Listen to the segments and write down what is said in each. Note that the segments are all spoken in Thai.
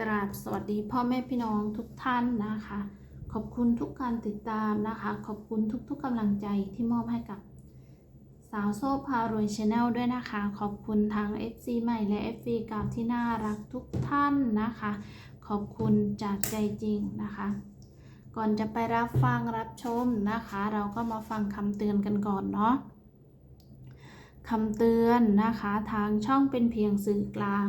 กราบสวัสดีพ่อแม่พี่น้องทุกท่านนะคะ ขอบคุณทุกการติดตามนะคะ ขอบคุณทุกๆกำลังใจที่มอบให้กับสาวโซ่พารวยชาแนลด้วยนะคะ ขอบคุณทาง FC ใหม่และ FC เก่าที่น่ารักทุกท่านนะคะ ขอบคุณจากใจจริงนะคะ ก่อนจะไปรับฟังรับชมนะคะ เราก็มาฟังคำเตือนกันก่อนเนาะคำเตือนนะคะทางช่องเป็นเพียงสื่อกลาง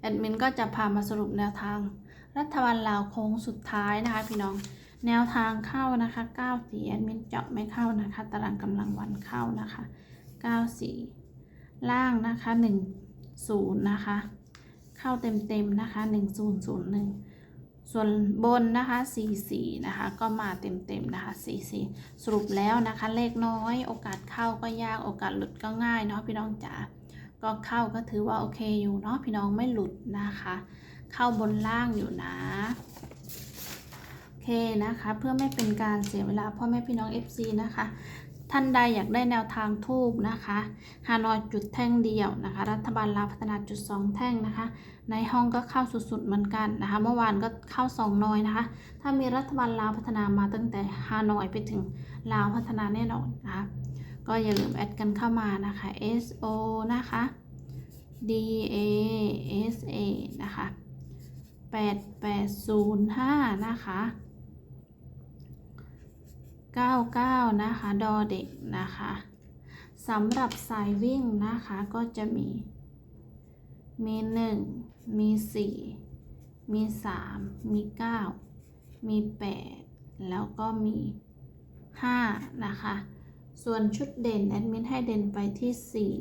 แอดมินก็จะพามาสรุปแนวทาง รัฐบาลลาวโค้งสุดท้ายนะคะพี่น้อง แนวทางเข้านะคะ9สีแอดมินเจาะไม่เข้านะคะ ตารางกำลังวันเข้านะคะ9สีล่างนะคะ1 0นะคะ เข้าเต็มๆนะคะ1 0 0 1ส่วนบนนะคะ4 4นะคะ ก็มาเต็มๆนะคะ4 4สรุปแล้วนะคะ เลขน้อย โอกาสเข้าก็ยาก โอกาสหลุดก็ง่ายเนาะพี่น้องจ๋า ก็เข้าก็ถือว่าโอเคอยู่เนาะพี่น้องไม่หลุดนะคะ เข้าบนล่างอยู่นะโอเคนะคะ เพื่อไม่เป็นการเสียเวลาพ่อแม่พี่น้อง FC นะคะ ท่านใดอยากได้แนวทางทูบนะคะฮานอยจุดแท่งเดียวนะคะ รัฐบาลลาวพัฒนาจุดสองแท่งนะคะ ในห้องก็เข้าสุดๆเหมือนกันนะคะ เมื่อวานก็เข้าสองน้อยนะคะ ถ้ามีรัฐบาลลาวพัฒนามาตั้งแต่ฮานอยไปถึงลาวพัฒนาแน่นอนนะคะ ก็อย่าลืมแอดกันเข้ามานะคะ S O นะคะ D A S A นะคะ8805นะคะ99นะคะ ดอเด็กนะคะสำหรับสายวิ่งนะคะก็จะมี มี1มี4มี3มี9มี8แล้วก็มี5นะคะ ส่วนชุดเด่นแอดมินให้เด่นไปที่ 4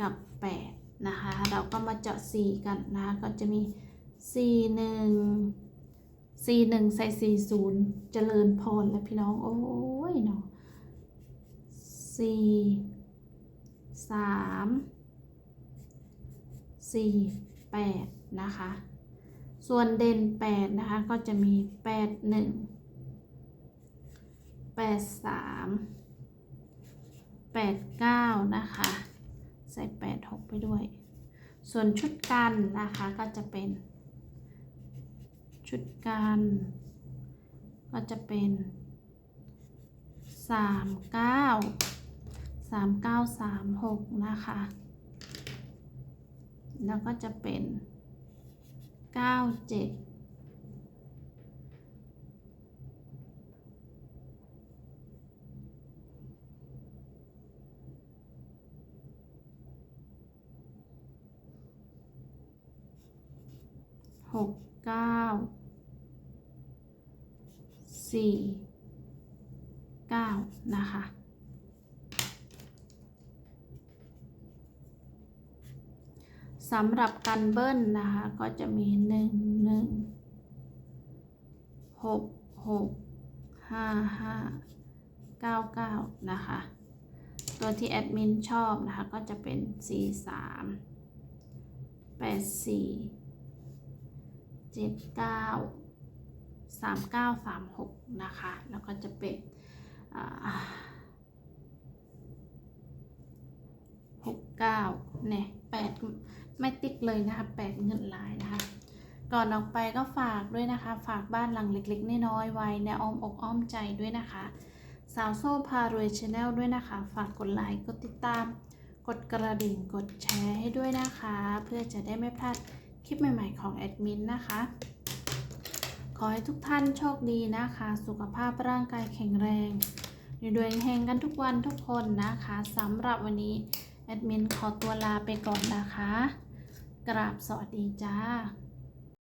กับ 8 นะคะ เราก็มาเจาะ 4 กันนะคะก็จะมี 4 1 4 1ใส่4 0 เจริญพรและพี่น้อง โอ้ยเนาะ4 3 4 8 นะคะ ส่วนเด่น 8 นะคะ ก็จะมี 8 1 แปดสามแปดเก้านะคะ ใส่แปดหกไปด้วย ส่วนชุดกันนะคะก็จะเป็น ชุดกันก็จะเป็นสามเก้าสามเก้าสามหกนะคะ แล้วก็จะเป็นเก้าเจ็ด หกเก้าสี่เก้านะคะ สำหรับกันเบิ้ลนะคะ ก็จะมีหนึ่งหนึ่งหกหกห้าห้าเก้าเก้านะคะ ตัวที่แอดมินชอบนะคะ ก็จะเป็นสี่สามแปดสี่ เจ็ดเก้าสามเก้าสามหกนะคะ แล้วก็จะเป็นหกเก้าเนี่ยแปดไม่ติ๊กเลยนะคะแปดเงินลายนะคะ ก่อนออกไปก็ฝากด้วยนะคะ ฝากบ้านหลังเล็กๆน้อยๆไว้ในอ้อมอกอ้อมใจด้วยนะคะ สาวโซ่พารวยชาแนลด้วยนะคะ ฝากกดไลค์กดติดตาม กดกระดิ่งกดแชร์ให้ด้วยนะคะ เพื่อจะได้ไม่พลาด คลิปใหม่ ๆ ของแอดมินนะคะ ขอให้ทุกท่านโชคดีนะคะ สุขภาพร่างกายแข็งแรงดูดวงเฮงกันทุกวันทุกคนนะคะสำหรับวันนี้แอดมินขอตัวลาไปก่อนนะคะ กราบสวัสดีจ้า